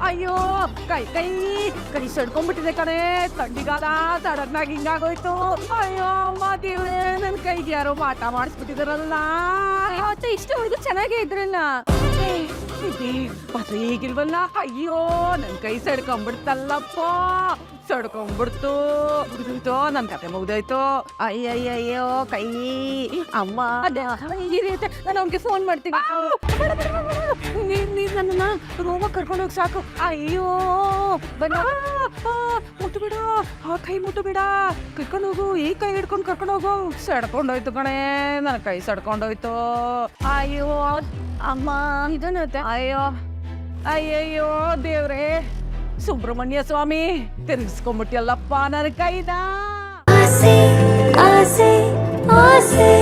ಅಯ್ಯೋ, ಕೈ ಕೈ ಕೈ ಸಡ್ಕೊಂಡ್ಬಿಟ್ಟಿದೆ ಕಣೆ. ತಂಡಿಗಾದ ಸಡನ್ನಾಗಿ ಹಿಂಗಾಗೋಯ್ತು. ಅಯ್ಯೋ, ಅಮ್ಮ, ದೇವ್ರೆ, ನನ್ ಕೈಗೆ ಯಾರೋ ಮಾಟ ಮಾಡಿಸ್ಬಿಟ್ಟಿದಾರಲ್ಲ. ಅವತ್ತು ಇಷ್ಟವರೆಗೂ ಚೆನ್ನಾಗೇ ಇದ್ರಲ್ಲ. ಈಗಿಲ್ವಲ್ಲ? ಅಯ್ಯೋ, ನನ್ ಕೈ ಸಡ್ಕೊಂಡ್ಬಿಡ್ತಲ್ಲಪ್ಪ. ಸಡ್ಕೊಂಡ್ಬಿಡ್ತು. ಬಿಡ್ತು ನನ್ ಕತೆ ಮುಗ್ದೋಯ್ತು. ಅಯ್ಯಯ್ಯಯ್ಯೋ, ಕೈ, ಅಮ್ಮ ನಾನು ಅವ್ನಿಗೆ ಫೋನ್ ಮಾಡ್ತೀನಿ. ನನ್ನನ್ನ ರೋಮ ಕರ್ಕೊಂಡೋಗಿ ಸಾಕು. ಅಯ್ಯೋ ಮುಟ್ಟು ಮುಟ್ಟುಬಿಡ. ಆ ಕೈ ಮುಟ್ಟುಬಿಡ. ಕರ್ಕೊಂಡು ಹೋಗು, ಈ ಕೈ ಹಿಡ್ಕೊಂಡು ಕರ್ಕೊಂಡು ಹೋಗು. ಸಡ್ಕೊಂಡೋಯ್ತು ಕಣೇ, ನನ್ನ ಕೈ ಸಡ್ಕೊಂಡೋಯ್ತು. ಅಯ್ಯೋ, ಅಮ್ಮ. ಇದನ್ನತ್ತೆ ಅಯ್ಯೋ, ಅಯ್ಯಯ್ಯೋ, ದೇವ್ರೇ. ಸುಬ್ರಹ್ಮಣ್ಯ ಸ್ವಾಮಿ ತಿರ್ಗಿಸ್ಕೊಂಬಿಟ್ಟಿಯಲ್ಲಪ್ಪ ನನ್ನ ಕೈದ ಆಸೆ ಆಸೆ ಆಸೆ.